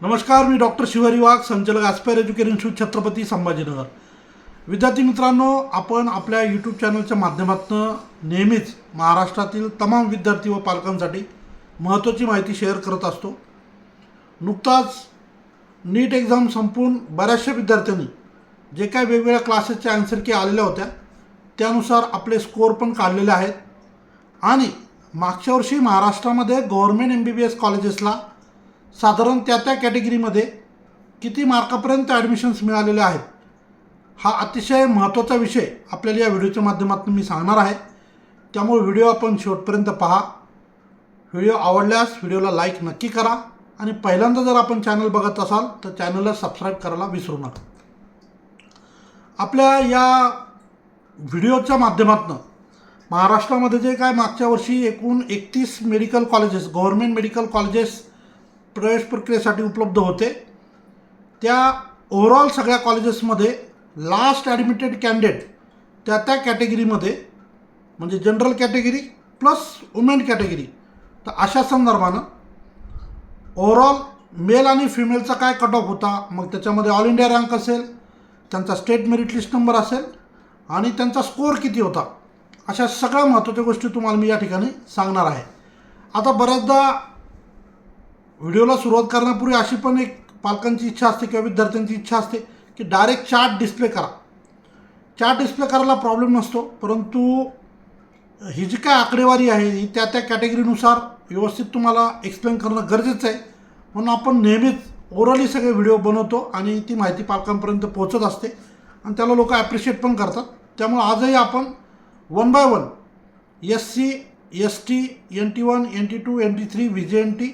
नमस्कार मी डॉक्टर शिवारी वाघ संचालक aspire education institute Chhatrapati Sambhajinagar. विद्यार्थी मित्रांनो आपण आपल्या यूट्यूब चॅनलच्या माध्यमातून नेहमीच महाराष्ट्रातील तमाम विद्यार्थी व पालकांसाठी महत्त्वाची माहिती शेअर करत असतो. नुकताच नीट एक्झाम संपून बऱ्याचशा विद्यार्थ्यांनी जे काय वेगवेगळ्या क्लासेसच्या आन्सर की आलेल्या होत्या त्यानुसार आपले स्कोअर पण काढलेले आहेत. आणि मागच्या वर्षी महाराष्ट्रामध्ये government M B B S कॉलेजेसला साधारण त्या त्या कॅटेगरीमध्ये किती मार्कापर्यंत ॲडमिशन्स मिळालेले आहेत हा अतिशय महत्त्वाचा विषय आपल्याला या व्हिडिओच्या माध्यमातून मी सांगणार आहे. त्यामुळे व्हिडिओ आपण शेवटपर्यंत पहा. व्हिडिओ आवडल्यास व्हिडिओला लाईक नक्की करा आणि पहिल्यांदा जर आपण चॅनल बघत असाल तर चॅनलला सबस्क्राईब करायला विसरू नका. आपल्या या व्हिडिओच्या माध्यमातून महाराष्ट्रामध्ये जे काय मागच्या वर्षी एकूण एकतीस medical colleges government medical colleges प्रवेश प्रक्रियेसाठी उपलब्ध होते. त्या ओव्हरऑल सगळ्या कॉलेजेसमध्ये लास्ट ॲडमिटेड कॅन्डिडेट त्या त्या कॅटेगरीमध्ये म्हणजे general category plus women category तर अशा संदर्भानं ओव्हरऑल मेल आणि फिमेलचा काय कट ऑफ होता मग त्याच्यामध्ये ऑल इंडिया रँक असेल त्यांचा स्टेट मेरिट लिस्ट नंबर असेल आणि त्यांचा स्कोअर किती होता. अशा सगळ्या महत्त्वाच्या गोष्टी तुम्हाला मी या ठिकाणी सांगणार आहे. आता बऱ्याचदा व्हिडिओला सुरुवात करण्यापूर्वी अशी पण एक पालकांची इच्छा असते किंवा विद्यार्थ्यांची इच्छा असते की डायरेक्ट चार्ट डिस्प्ले करा. चार्ट डिस्प्ले करायला प्रॉब्लेम नसतो परंतु ही जी काय आकडेवारी आहे ही त्या त्या कॅटेगरीनुसार व्यवस्थित तुम्हाला एक्सप्लेन करणं गरजेचं आहे. म्हणून आपण नेहमीच ओरली सगळे व्हिडिओ बनवतो आणि ती माहिती पालकांपर्यंत पोहोचत असते आणि त्याला लोक ॲप्रिशिएट पण करतात. त्यामुळे आजही आपण one by one S C S T N T one N T two N T three V J N T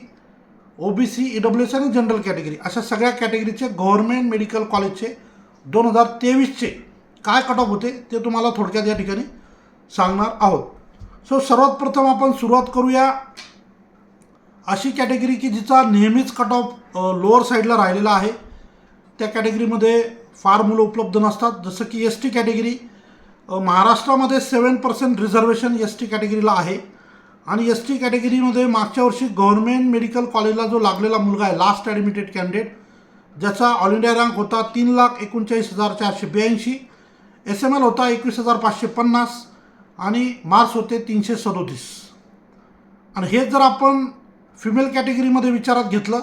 O B C E W आणि जनरल कॅटेगरी. अशा सगळ्या कॅटेगरीचे गव्हर्मेंट मेडिकल कॉलेजचे दोन हजार तेवीसचे काय कट ऑफ होते ते तुम्हाला थोडक्यात या ठिकाणी सांगणार आहोत. सो सर्वात प्रथम आपण सुरुवात करूया. अशी कॅटेगरी की जिचा नेहमीच कट ऑफ लोअर साईडला राहिलेला आहे. त्या कॅटेगरीमध्ये फार मुलं उपलब्ध नसतात. जसं की एस टी कॅटेगरी महाराष्ट्रामध्ये seven percent reservation S T कॅटेगरीला आहे. आणि एस टी कॅटेगरीमध्ये मागच्या वर्षी गव्हर्मेंट मेडिकल कॉलेजला जो लागलेला मुलगा आहे लास्ट ॲडमिटेड कॅन्डिडेट ज्याचा ऑल इंडिया रँक होता तीन लाख एकोणचाळीस हजार चारशे ब्याऐंशी एस एम एल होता एकवीस हजार पाचशे पन्नास आणि मार्क्स होते तीनशे सदोतीस. आणि हेच जर आपण फिमेल कॅटेगरीमध्ये विचारात घेतलं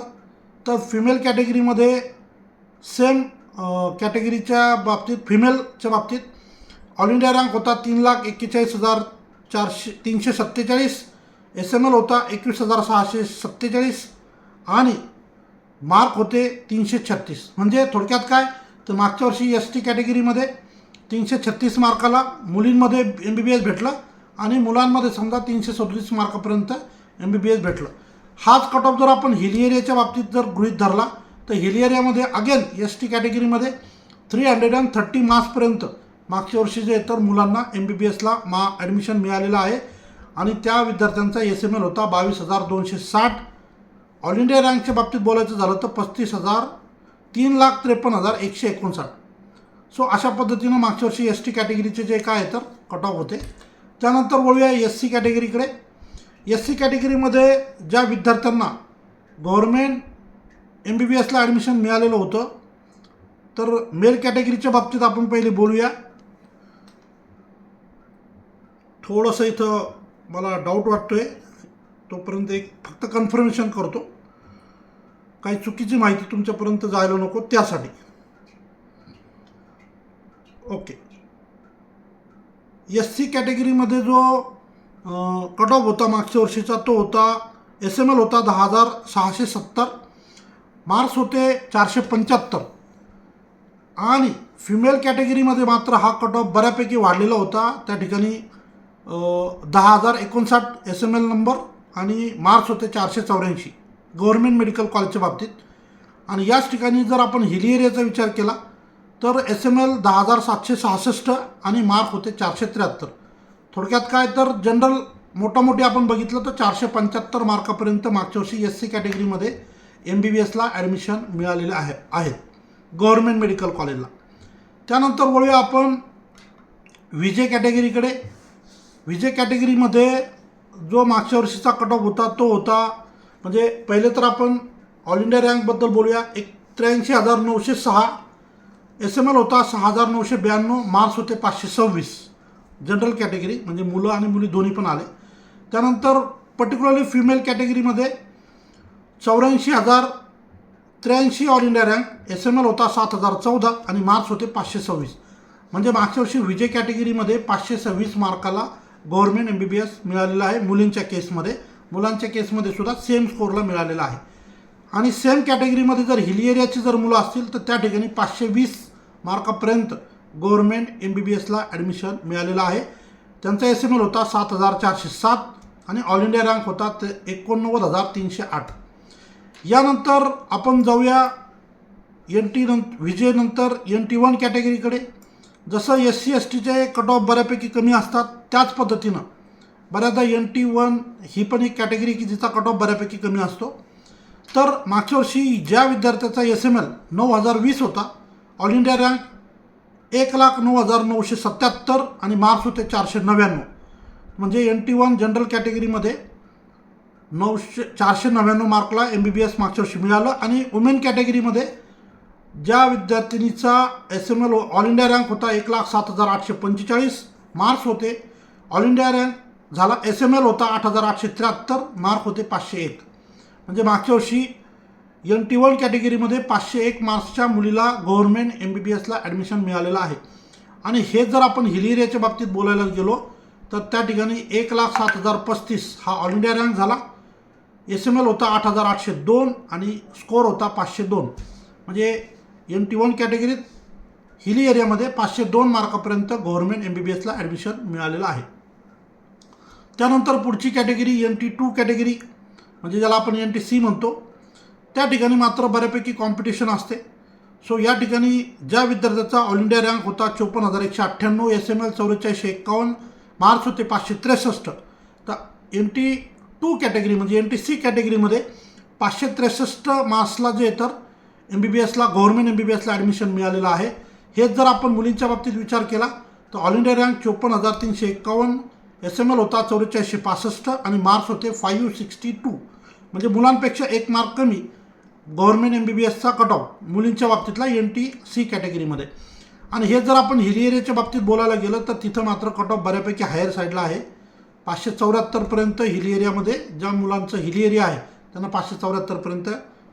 तर फिमेल कॅटेगरीमध्ये सेम कॅटेगरीच्या बाबतीत फिमेलच्या बाबतीत ऑल इंडिया रँक होता तीन लाख एक्केचाळीस हजार चारशे तीनशे सत्तेचाळीस एस एम एल होता एकवीस हजार सहाशे सत्तेचाळीस आणि मार्क होते तीनशे छत्तीस. म्हणजे थोडक्यात काय? तर मागच्या वर्षी एस टी कॅटेगरीमध्ये तीनशे छत्तीस मार्काला मुलींमध्ये एम बी बी एस भेटलं आणि मुलांमध्ये समजा तीनशे सदतीस मार्कापर्यंत एम बी बी एस भेटलं. हाच कट ऑफ जर आपण हिल एरियाच्या बाबतीत जर गृहीत धरला तर हिल एरियामध्ये अगेन एस टी कॅटेगरीमध्ये थ्री हंड्रेड अँड थर्टी मार्क्सपर्यंत मागच्या वर्षी जे तर मुलांना एम बी बी एसला मा ॲडमिशन मिळालेलं आहे. आणि त्या विद्यार्थ्यांचा एस एम एल होता बावीस हजार दोनशे साठ. ऑल इंडिया रँकच्या बाबतीत बोलायचं झालं तर पस्तीस हजार तीन लाख त्रेपन्न हजार एकशे एकोणसाठ. सो अशा पद्धतीनं मागच्या वर्षी एस टी कॅटेगरीचे जे काय आहे तर कट ऑफ होते. त्यानंतर बोलूया एस सी कॅटेगरीकडे एस सी कॅटेगरीमध्ये ज्या विद्यार्थ्यांना गव्हर्मेंट एम बी बी एसला ॲडमिशन मिळालेलं होतं तर मेल कॅटेगरीच्या बाबतीत आपण पहिले बोलूया. थोडंसं इथं मला डाऊट वाटतो आहे तोपर्यंत एक फक्त कन्फर्मेशन करतो. काही चुकीची माहिती तुमच्यापर्यंत जायला नको त्यासाठी. ओके एस सी कॅटेगरीमध्ये जो कट ऑफ होता मागच्या वर्षीचा तो होता एस एम एल होता दहा हजार सहाशे सत्तर. मार्क्स होते चारशे पंच्याहत्तर. आणि फिमेल कॅटेगरीमध्ये मात्र हा कट ऑफ बऱ्यापैकी वाढलेला होता. त्या ठिकाणी दहा हजार एकोणसाठ एस एम एल नंबर आणि मार्क्स होते चारशे चौऱ्याऐंशी. गव्हर्मेंट मेडिकल कॉलेजच्या बाबतीत. आणि याच ठिकाणी जर आपण हिली एरियाचा विचार केला तर एस एम एल दहा हजार सातशे सहासष्ट आणि मार्क होते चारशे त्र्याहत्तर. थोडक्यात काय तर जनरल मोठामोठी आपण बघितलं तर चारशे पंच्याहत्तर मार्कापर्यंत मागच्या वर्षी एस सी कॅटेगरीमध्ये एम बी बी एसला ॲडमिशन मिळालेले आहे आहेत गव्हर्मेंट मेडिकल कॉलेजला त्यानंतर वळूया आपण विजय कॅटेगरीकडे विजे कॅटेगरीमध्ये जो मागच्या वर्षीचा कट ऑफ होता तो होता म्हणजे पहिले तर आपण ऑल इंडिया रँकबद्दल बोलूया. एक त्र्याऐंशी हजार नऊशे सहा. एस एम एल होता सहा हजार नऊशे ब्याण्णव. मार्क्स होते पाचशे सव्वीस. जनरल कॅटेगरी म्हणजे मुलं आणि मुली दोन्ही पण आले. त्यानंतर पर्टिक्युलरली फिमेल कॅटेगरीमध्ये चौऱ्याऐंशी हजार त्र्याऐंशी all India rank S M L होता सात हजार चौदा आणि मार्क्स होते पाचशे सव्वीस. म्हणजे मागच्या वर्षी विजय कॅटेगरीमध्ये पाचशे सव्वीस मार्काला government M B B S मिळालेला आहे मुलींच्या केसमध्ये. मुलांच्या केसमध्ये सुद्धा सेम स्कोरला मिळालेला आहे. आणि सेम कॅटेगरीमध्ये जर हिल एरियाची जर मुलं असतील तर त्या ठिकाणी पाचशे वीस मार्कापर्यंत गव्हर्नमेंट एम बी बी एसला ॲडमिशन मिळालेलं आहे. त्यांचा एस एम एल होता सात हजार चारशे सात आणि ऑल इंडिया रँक होता ते एकोणनव्वद हजार तीनशे आठ. यानंतर आपण जाऊया एन टी नं विजयनंतर एन टी वन कॅटेगरीकडे जसं एस सी एस टीचे कट ऑफ बऱ्यापैकी कमी असतात त्याच पद्धतीनं. बऱ्याचदा एन टी वन ही पण एक कॅटेगरी की जिचा कट ऑफ बऱ्यापैकी कमी असतो. तर मागच्या वर्षी ज्या विद्यार्थ्याचा एस एम एल नऊ हजार वीस होता ऑल इंडिया रँक एक लाख नऊ हजार नऊशे सत्याहत्तर आणि मार्क्स होते चारशे नव्याण्णव. म्हणजे एन टी वन जनरल कॅटेगरीमध्ये नऊशे चारशे नव्याण्णव मार्कला एम बी बी एस मागच्या वर्षी मिळालं आणि वुमेन कॅटेगरीमध्ये ज्या विद्यार्थिनीचा S M L all India rank होता एक लाख सात हजार आठशे पंचेचाळीस मार्क्स होते. ऑल इंडिया रँक झाला एस एम एल होता आठ हजार आठशे त्र्याहत्तर मार्क होते पाचशे एक. म्हणजे मागच्या वर्षी एन टी वन कॅटेगरीमध्ये पाचशे एक मार्क्सच्या मुलीला गव्हर्नमेंट एम बी बी एसला ॲडमिशन मिळालेलं आहे. आणि हे जर आपण हिली एरियाच्या बाबतीत बोलायला गेलो तर त्या ठिकाणी एक लाख सात हजार पस्तीस हा ऑल इंडिया रँक झाला. एस एम एल होता आठ हजार आठशे दोन आणि स्कोअर होता पाचशे दोन. म्हणजे एम टी वन कॅटेगरीत हिली एरियामध्ये पाचशे दोन मार्कापर्यंत गव्हर्नमेंट एम बी बी एसला ॲडमिशन मिळालेलं आहे. त्यानंतर पुढची category M T two category म्हणजे ज्याला आपण एन टी सी म्हणतो त्या ठिकाणी मात्र बऱ्यापैकी कॉम्पिटिशन असते. सो या ठिकाणी ज्या विद्यार्थ्याचा ऑल इंडिया रँक होता चोपन्न हजार एकशे अठ्ठ्याण्णव एस एम एल चौवेचाळीसशे एक्कावन्न मार्क्स होते पाचशे त्रेसष्ट. तर एम टी टू कॅटेगरी म्हणजे एम टी सी कॅटेगरीमध्ये पाचशे त्रेसष्ट मार्क्सला जे तर एम बी बी एसला गव्हर्नमेंट एम बी बी एसला ॲडमिशन मिळालेलं आहे. हेच जर आपण मुलींच्या बाबतीत विचार केला तर ऑल इंडिया रँक चोपन्न हजार तीनशे एक्कावन्न एस एम एल होता चौवेचाळीसशे पासष्ट आणि मार्क्स होते फाईव्ह सिक्स्टी टू म्हणजे मुलांपेक्षा एक मार्क कमी गव्हर्नमेंट एम बी बी एसचा कट ऑफ मुलींच्या बाबतीतला एन टी सी कॅटेगरीमध्ये आणि हे जर आपण हिली एरियाच्या बाबतीत बोलायला गेलं तर तिथं मात्र कट ऑफ बऱ्यापैकी हायर साईडला आहे. पाचशे चौऱ्याहत्तरपर्यंत हिली एरियामध्ये ज्या मुलांचं हिली एरिया आहे त्यांना पाचशे चौऱ्याहत्तरपर्यंत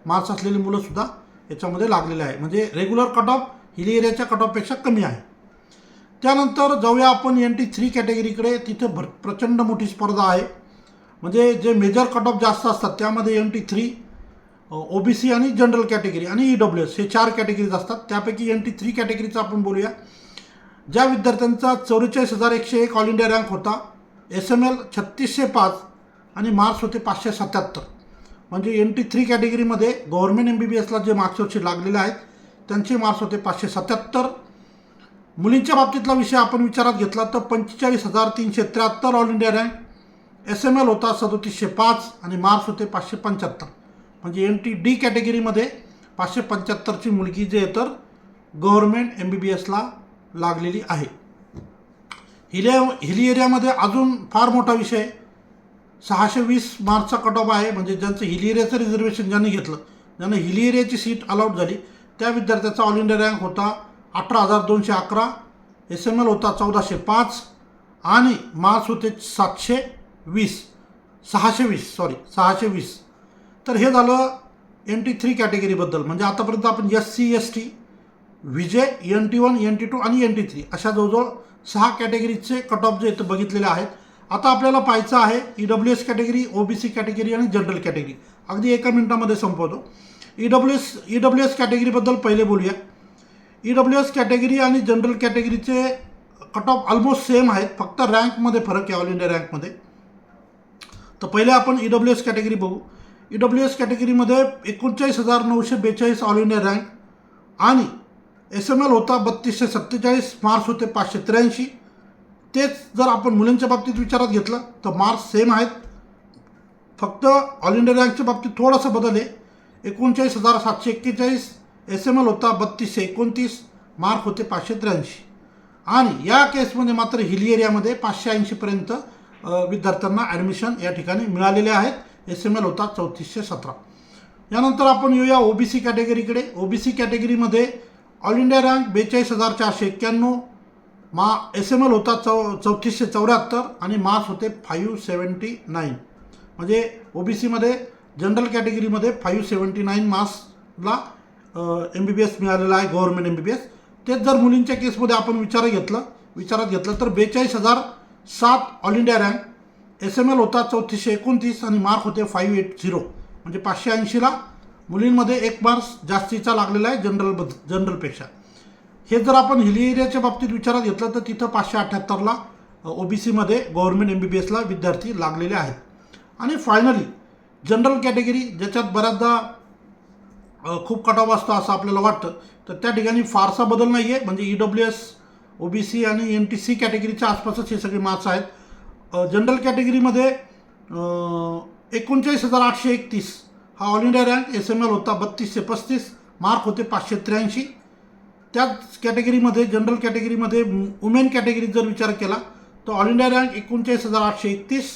मार्क्स असलेली मुलंसुद्धा याच्यामध्ये लागलेलं आहे. म्हणजे रेग्युलर कट ऑफ हिली एरियाच्या कट ऑफपेक्षा कमी आहे. त्यानंतर जाऊया आपण एन टी थ्री कॅटेगरीकडे तिथे भर प्रचंड मोठी स्पर्धा आहे. म्हणजे जे मेजर कट ऑफ जास्त असतात त्यामध्ये N T three O B C आणि जनरल कॅटेगरी आणि ई डब्ल्यू एस हे चार कॅटेगरीज असतात. त्यापैकी एन टी थ्री कॅटेगरीचं आपण बोलूया. ज्या विद्यार्थ्यांचा चौवेचाळीस हजार एकशे एक ऑल इंडिया रँक होता एस एम एल छत्तीसशे पाच आणि मार्क्स होते पाचशे सत्याहत्तर. म्हणजे एन टी थ्री कॅटेगरीमध्ये गव्हर्नमेंट एम बी बी एसला जे मार्क्स वर्षी लागलेले आहेत त्यांचे मार्क्स होते पाचशे सत्याहत्तर. मुलींच्या बाबतीतला विषय आपण विचारात घेतला तर पंचेचाळीस हजार तीनशे त्र्याहत्तर all India rank. S M L होता सदोतीसशे पाच आणि मार्क्स होते पाचशे पंच्याहत्तर. म्हणजे एन टी डी कॅटेगरीमध्ये पाचशे पंच्याहत्तरची मुलगी जे आहे तर गव्हर्नमेंट एम बी बी एसला लागलेली आहे. हिलिया हिली एरियामध्ये अजून फार मोठा विषय सहाशे वीस मार्चचा कट ऑफ आहे. म्हणजे ज्यांचं हिली एरियाचं रिझर्वेशन ज्यांनी घेतलं ज्यांना हिली एरियाची सीट अलाउट झाली त्या विद्यार्थ्याचा ऑल इंडिया रँक होता अठरा हजार दोनशे अकरा एस एम एल होता चौदाशे पाच आणि मार्क्स होते सातशे वीस. सहाशे वीस सॉरी सहाशे वीस. तर हे झालं एन टी थ्री कॅटेगरीबद्दल म्हणजे आतापर्यंत आपण S C S T V J N T one N T two आणि एन टी थ्री अशा जवळजवळ सहा कॅटेगरीचे कट ऑफ जे इथं बघितलेले आहेत. आता आपल्याला पाहायचं आहे E W S category O B C category आणि जनरल कॅटेगरी अगदी एका मिनिटामध्ये संपवतो. E W S E W S कॅटेगरीबद्दल पहिले बोलूया. ई डब्ल्यू एस कॅटेगरी आणि जनरल कॅटेगरीचे कट ऑफ ऑलमोस्ट सेम आहेत. फक्त रँकमध्ये फरक आहे ऑल इंडिया रँकमध्ये तर पहिले आपण ई डब्ल्यू एस कॅटेगरी बघू. ई डब्ल्यू एस कॅटेगरीमध्ये एकोणचाळीस हजार नऊशे बेचाळीस ऑल इंडिया रँक आणि एस एम एल होता बत्तीसशे सत्तेचाळीस मार्क्स होते पाचशे त्र्याऐंशी. तेच जर आपण मुलींच्या बाबतीत विचारात घेतलं तर मार्क्स सेम आहेत. फक्त ऑल इंडिया रँकच्या बाबतीत थोडंसं बदल आहे. एकोणचाळीस हजार सातशे एक्केचाळीस एस एम एल होता बत्तीसशे एकोणतीस मार्क होते पाचशे त्र्याऐंशी. आणि या केसमध्ये मात्र हिली एरियामध्ये पाचशे ऐंशीपर्यंत विद्यार्थ्यांना ॲडमिशन या ठिकाणी मिळालेले आहेत. एस एम एल होता चौतीसशे सतरा. यानंतर आपण येऊया ओबीसी कॅटेगरीकडे ओबीसी कॅटेगरीमध्ये ऑल इंडिया रँक बेचाळीस हजार चारशे एक्क्याण्णव मा एस एम एल होता चौ चौतीसशे चौऱ्याहत्तर आणि मास होते फाईव्ह सेवन्टी नाईन. म्हणजे ओ बी सीमध्ये जनरल कॅटेगरीमध्ये फाईव्ह सेवन्टी नाईन मार्क्सला एम बी बी एस मिळालेला आहे government M B B S तेच जर मुलींच्या केसमध्ये आपण विचार घेतलं विचारात घेतलं तर बेचाळीस हजार सात all India rank S M L होता चौतीसशे एकोणतीस आणि मार्क होते फाईव्ह एट झिरो. म्हणजे पाचशे ऐंशीला मुलींमध्ये एक मार्क्स जास्तीचा लागलेला आहे जनरल जनरलपेक्षा. हे जर आपण हिली एरियाच्या बाबतीत विचारात घेतलं तर तिथं पाचशे अठ्ठ्याहत्तरला ओ बी सीमध्ये गव्हर्मेंट एम बी बी एसला विद्यार्थी लागलेले आहेत. आणि फायनली जनरल कॅटेगरी ज्याच्यात बऱ्याचदा खूप कटाव असतो असं आपल्याला वाटतं तर त्या ठिकाणी फारसा बदल नाही आहे म्हणजे E W S O B C आणि एन टी सी कॅटेगरीच्या आसपासच हे सगळे मार्क्स आहेत. जनरल कॅटेगरीमध्ये एकोणचाळीस हजार आठशे एकतीस हा all India rank S M L होता बत्तीसशे पस्तीस मार्क होते पाचशे त्र्याऐंशी. त्याच कॅटेगरीमध्ये जनरल कॅटेगरीमध्ये वुमेन कॅटेगरीत जर विचार केला तर ऑल इंडिया रँक एकोणचाळीस हजार आठशे एकतीस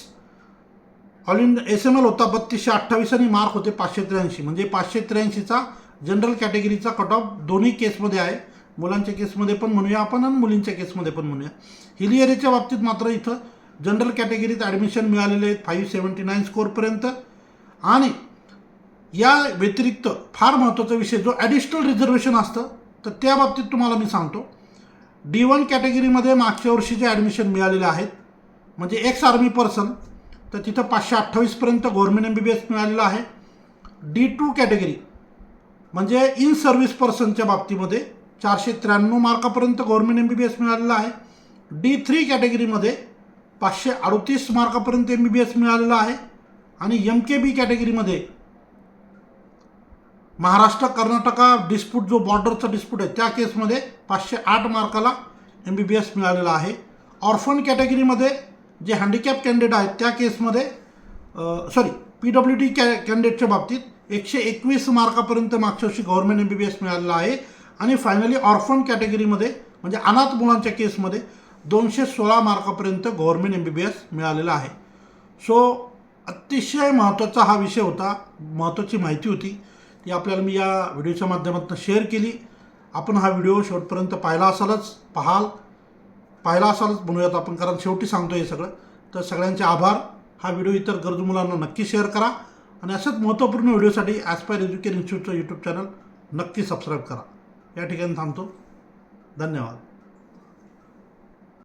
all India S M L होता बत्तीसशे अठ्ठावीस आणि मार्क होते पाचशे त्र्याऐंशी. म्हणजे पाचशे त्र्याऐंशीचा जनरल कॅटेगरीचा कट ऑफ दोन्ही केसमध्ये आहे. मुलांच्या केसमध्ये पण म्हणूया आपण आणि मुलींच्या केसमध्ये पण म्हणूया. हिली एरियाच्या बाबतीत मात्र इथं जनरल कॅटेगरीत ॲडमिशन मिळालेले आहेत फाईव्ह सेवन्टी नाईन स्कोरपर्यंत आणि या व्यतिरिक्त फार महत्त्वाचा विषय जो ॲडिशनल रिझर्वेशन असतं तर त्या बाबतीत तुम्हाला मी सांगतो. डी वन कॅटेगरीमध्ये मागच्या वर्षीचे ॲडमिशन मिळालेले आहेत. म्हणजे एक्स आर्मी पर्सन तर तिथं पाचशे अठ्ठावीसपर्यंत government M B B S मिळालेलं आहे. डी टू कॅटेगरी म्हणजे इन सर्व्हिस पर्सनच्या बाबतीमध्ये चारशे त्र्याण्णव मार्कापर्यंत government M B B S मिळालेलं आहे. डी थ्री कॅटेगरीमध्ये पाचशे अडतीस मार्कापर्यंत एम बी बी एस मिळालेलं आहे. आणि एम के बी कॅटेगरीमध्ये महाराष्ट्र कर्नाटका डिस्प्यूट जो बॉर्डरचा डिस्प्यूट आहे त्या केसमध्ये पाचशे आठ मार्काला एम बी बी एस मिळालेला आहे. ऑर्फन कॅटेगरीमध्ये जे हँडिकॅप कॅन्डिडेट आहेत त्या केसमध्ये सॉरी पी डब्ल्यू डी कॅ कॅन्डिडेटच्या बाबतीत एकशे एकवीस मार्कापर्यंत मागच्या वर्षी government M B B S मिळालेला आहे. आणि फायनली ऑर्फन कॅटेगरीमध्ये म्हणजे अनाथ मुलांच्या केसमध्ये दोनशे सोळा मार्कापर्यंत government M B B S मिळालेला आहे. सो अतिशय महत्त्वाचा हा विषय होता महत्त्वाची माहिती होती. ती आपल्याला मी या व्हिडिओच्या माध्यमातून शेअर केली. आपण हा व्हिडिओ शेवटपर्यंत पाहिला असालच पाहाल. पाहिला असालच म्हणूयात आपण कारण शेवटी सांगतो हे सगळं. तर सगळ्यांचे आभार. हा व्हिडिओ इतर गरजू मुलांना नक्की शेअर करा. आणि अशाच महत्त्वपूर्ण व्हिडिओसाठी ॲस्पायर एज्युकेशन इन्स्टिट्यूटचं यूट्यूब चॅनल नक्की सबस्क्राईब करा. या ठिकाणी थांबतो. धन्यवाद.